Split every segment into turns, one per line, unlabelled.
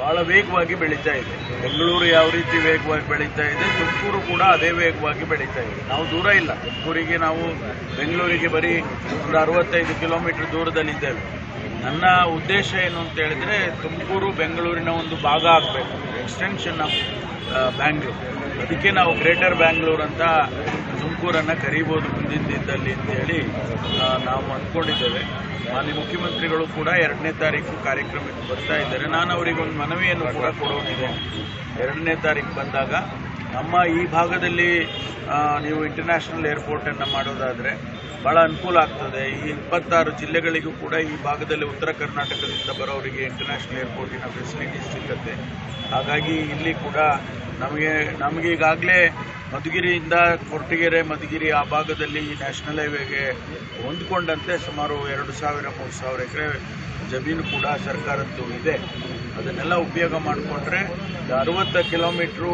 ಬಹಳ ವೇಗವಾಗಿ ಬೆಳೀತಾ ಇದೆ. ಬೆಂಗಳೂರು ಯಾವ ರೀತಿ ವೇಗವಾಗಿ ಬೆಳೀತಾ ಇದೆ, ತುಮಕೂರು ಕೂಡ ಅದೇ ವೇಗವಾಗಿ ಬೆಳೀತಾ ಇದೆ. ನಾವು ದೂರ ಇಲ್ಲ. ತುಮಕೂರಿಗೆ ನಾವು ಬೆಂಗಳೂರಿಗೆ ಬರೀ ಒಂದು ಅರವತ್ತೈದು ಕಿಲೋಮೀಟರ್ ದೂರದಲ್ಲಿದ್ದೇವೆ. ನನ್ನ ಉದ್ದೇಶ ಏನು ಅಂತ ಹೇಳಿದ್ರೆ ತುಮಕೂರು, ಬೆಂಗಳೂರಿನ ಒಂದು ಭಾಗ ಆಗಬೇಕು ಎಕ್ಸ್ಟೆನ್ಷನ್ ಆಫ್ ಬ್ಯಾಂಗ್ಳೂರು ಅದಕ್ಕೆ ನಾವು ಗ್ರೇಟರ್ ಬ್ಯಾಂಗ್ಳೂರ್ ಅಂತ ತುಮಕೂರನ್ನು ಕರೀಬೋದು ಮುಂದಿನ ದಿನದಲ್ಲಿ ಅಂತೇಳಿ ನಾವು ಅಂದ್ಕೊಂಡಿದ್ದೇವೆ. ಮಾನ್ಯ ಮುಖ್ಯಮಂತ್ರಿಗಳು ಕೂಡ ಎರಡನೇ ತಾರೀಕು ಕಾರ್ಯಕ್ರಮಕ್ಕೆ ಬರ್ತಾ ಇದ್ದಾರೆ. ನಾನು ಅವರಿಗೆ ಒಂದು ಮನವಿಯನ್ನು ಕೂಡ ಕೊಡೋನಿದೆ ಎರಡನೇ ತಾರೀಕು ಬಂದಾಗ ನಮ್ಮ ಈ ಭಾಗದಲ್ಲಿ ನೀವು ಇಂಟರ್ನ್ಯಾಷನಲ್ ಏರ್ಪೋರ್ಟನ್ನು ಮಾಡೋದಾದರೆ ಭಾಳ ಅನುಕೂಲ ಆಗ್ತದೆ. ಈ ಇಪ್ಪತ್ತಾರು ಜಿಲ್ಲೆಗಳಿಗೂ ಕೂಡ ಈ ಭಾಗದಲ್ಲಿ ಉತ್ತರ ಕರ್ನಾಟಕದಿಂದ ಬರೋರಿಗೆ ಇಂಟರ್ನ್ಯಾಷನಲ್ ಏರ್ಪೋರ್ಟಿನ ಫೆಸಿಲಿಟೀಸ್ ಸಿಗುತ್ತೆ. ಹಾಗಾಗಿ ಇಲ್ಲಿ ಕೂಡ ನಮಗೆ ನಮಗೆ ಈಗಾಗಲೇ ಮಧುಗಿರಿಯಿಂದ ಕೊರಟಗೆರೆ ಮಧುಗಿರಿ ಆ ಭಾಗದಲ್ಲಿ ಈ ನ್ಯಾಷನಲ್ ಹೈವೇಗೆ ಹೊಂದ್ಕೊಂಡಂತೆ ಸುಮಾರು ಎರಡು ಸಾವಿರ ಮೂರು ಸಾವಿರ ಎಕರೆ ಜಮೀನು ಕೂಡ ಸರ್ಕಾರದ್ದು ಇದೆ. ಅದನ್ನೆಲ್ಲ ಉಪಯೋಗ ಮಾಡಿಕೊಂಡ್ರೆ ಅರವತ್ತು ಕಿಲೋಮೀಟ್ರು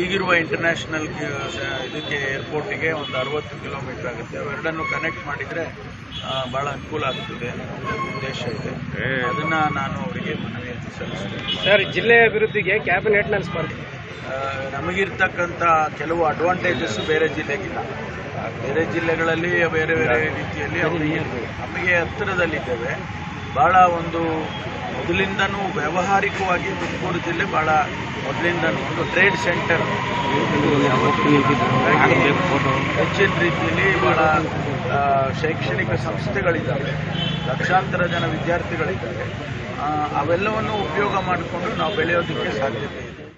ಈಗಿರುವ ಇಂಟರ್ನ್ಯಾಷನಲ್ ಇದಕ್ಕೆ ಏರ್ಪೋರ್ಟಿಗೆ ಒಂದು ಅರವತ್ತು ಕಿಲೋಮೀಟ್ರ್ ಆಗುತ್ತೆ. ಎರಡನ್ನು ಕನೆಕ್ಟ್ ಮಾಡಿದರೆ ಭಾಳ ಅನುಕೂಲ ಆಗ್ತದೆ ಅನ್ನೋ ಉದ್ದೇಶ ಇದೆ. ಅದನ್ನು ನಾನು ಅವರಿಗೆ ಮನವಿ ಸಲ್ಲಿಸ್ತೇನೆ.
ಸರ್ ಜಿಲ್ಲೆ ಅಭಿವೃದ್ಧಿಗೆ ಕ್ಯಾಬಿನೆಟ್ನಲ್ಲಿ ಸ್ಪರ್ಧೆ
ನಮಗಿರ್ತಕ್ಕಂಥ ಕೆಲವು ಅಡ್ವಾಂಟೇಜಸ್ ಬೇರೆ ಜಿಲ್ಲೆಗಿಲ್ಲ. ಬೇರೆ ಜಿಲ್ಲೆಗಳಲ್ಲಿ ಬೇರೆ ಬೇರೆ ರೀತಿಯಲ್ಲಿ ಅವರಿಗೆ. ನಮಗೆ ಹತ್ತಿರದಲ್ಲಿದ್ದೇವೆ. ಭಾಳ ಒಂದು ಮೊದಲಿಂದನೂ ವ್ಯಾವಹಾರಿಕವಾಗಿ ತುಮಕೂರು ಜಿಲ್ಲೆ ಭಾಳ ಮೊದಲಿಂದನೂ ಒಂದು ಟ್ರೇಡ್ ಸೆಂಟರ್ ಹೆಚ್ಚಿನ ರೀತಿಯಲ್ಲಿ ಭಾಳ ಶೈಕ್ಷಣಿಕ ಸಂಸ್ಥೆಗಳಿದ್ದಾವೆ. ಲಕ್ಷಾಂತರ ಜನ ವಿದ್ಯಾರ್ಥಿಗಳಿದ್ದಾರೆ. ಅವೆಲ್ಲವನ್ನು ಉಪಯೋಗ ಮಾಡಿಕೊಂಡು ನಾವು ಬೆಳೆಯೋದಕ್ಕೆ ಸಾಧ್ಯತೆ ಇದೆ.